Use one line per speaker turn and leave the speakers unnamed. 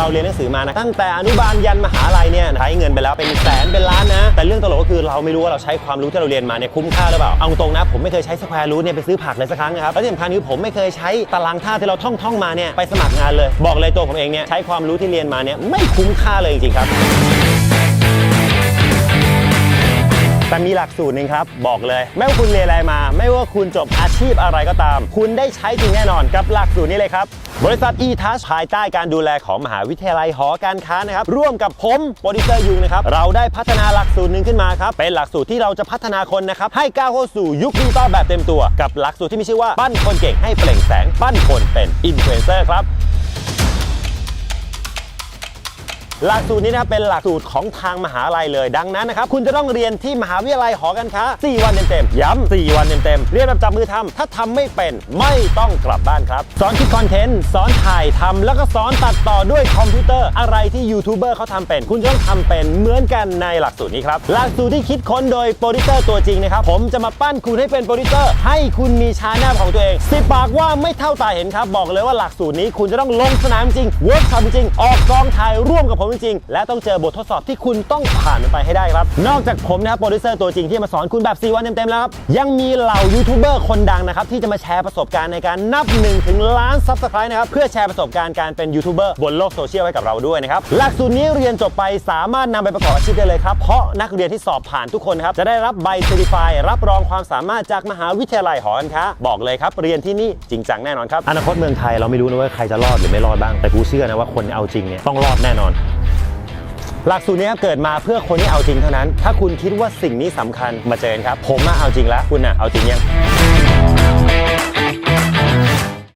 เราเรียนหนังสือมานะตั้งแต่อนุบาลยันมหาลัยเนี่ยใช้เงินไปแล้วเป็นแสนเป็นล้านนะ แต่เรื่องตลกก็คือเราไม่รู้ว่าเราใช้ความรู้ที่เราเรียนมาเนี่ยคุ้มค่าหรือเปล่าเอาตรงนะผมไม่เคยใช้สแควร์รูทเนี่ยไปซื้อผักเลยสักครั้งนะครับและที่สำคัญคือผมไม่เคยใช้ตารางท่าที่เราท่องท่องมาเนี่ยไปสมัครงานเลย บอกเลยตัวผมเองเนี่ยใช้ความรู้ที่เรียนมาเนี่ยไม่คุ้มค่าเลยจริงๆครับ มีหลักสูตรหนึ่งครับ บอกเลย ไม่ว่าคุณเรียนอะไรมา ไม่ว่าคุณจบอาชีพอะไรก็ตาม คุณได้ใช้จริงแน่นอนกับหลักสูตรนี้เลยครับ บริษัท e-touch ภายใต้การดูแลของมหาวิทยาลัยหอการค้านะครับ ร่วมกับผมโปรดิวเซอร์ยุงนะครับ เราได้พัฒนาหลักสูตรหนึ่งขึ้นมาครับ เป็นหลักสูตรที่เราจะพัฒนาคนนะครับให้ก้าวเข้าสู่ยุคดิจิตอลแบบเต็มตัว กับหลักสูตรที่มีชื่อว่าปั้นคนเก่งให้เปล่งแสงปั้นคนเป็นอินฟลูเอนเซอร์ครับ หลักสูตรนี้นะครับเป็นหลักสูตรของทางมหาลัยเลยดังนั้นนะครับคุณจะต้องเรียนที่มหาวิทยาลัยหอการค้า 4 วันเต็มๆย้ำ4 วันเต็มๆเรียนแบบจับมือทำถ้าทำไม่เป็นไม่ต้องกลับบ้านครับ สอนคิดคอนเทนต์สอนถ่ายทำแล้วก็สอนตัดต่อด้วยคอมพิวเตอร์อะไรที่ยูทูบเบอร์เขาทำเป็น คุณจะต้องทำเป็นเหมือนกันในหลักสูตรนี้ครับหลักสูตรที่คิดค้นโดยโปรดิวเซอร์ตัวจริงนะครับผมจะมาปั้นคุณให้เป็นโปรดิวเซอร์ให้คุณมีชาแนลของตัวเองสิปากว่าไม่เท่าตาเห็นครับบอกเลยว่าหลักสูตรนี้คุณจะต้องลงสนามจริงเวิร์กช็อปจริงออกกองถ่ายร่วมกับผมจริงๆ และต้องเจอบททดสอบที่คุณต้องผ่านมันไปให้ได้ครับ นอกจากผมนะครับโปรดิวเซอร์ตัวจริงที่มาสอนคุณแบบ4วันเต็มๆแล้วครับยังมีเหล่ายูทูบเบอร์คนดังนะครับที่จะมาแชร์ประสบการณ์ในการนับ1ถึงล้านซับสไครต์นะครับเพื่อแชร์ประสบการณ์การเป็นยูทูบเบอร์บนโลกโซเชียลให้กับเราด้วยนะครับหลักสูตรนี้เรียนจบไปสามารถนำไปประกอบอาชีพได้เลยครับเพราะนักเรียนที่สอบผ่านทุกคนครับจะได้รับใบเซอร์ติฟายรับรองความสามารถจากมหาวิทยาลัยหอการค้าบอกเลยครับเรียนที่นี่จริงจังแน่นอนครับอนาคตเมืองไทยเราไม่รู้นะว่าใครจะรอดหรือไม่รอดบ้างแต่กูเชื่อนะว่าคนเอาจริงเนี่ยต้องรอดแน่นอน หลักสูตรนี้เกิดมาเพื่อคนที่เอาจริงเท่านั้น ถ้าคุณคิดว่าสิ่งนี้สำคัญมาเจอกันครับ ผมมาเอาจริงแล้ว คุณอะเอาจริงยัง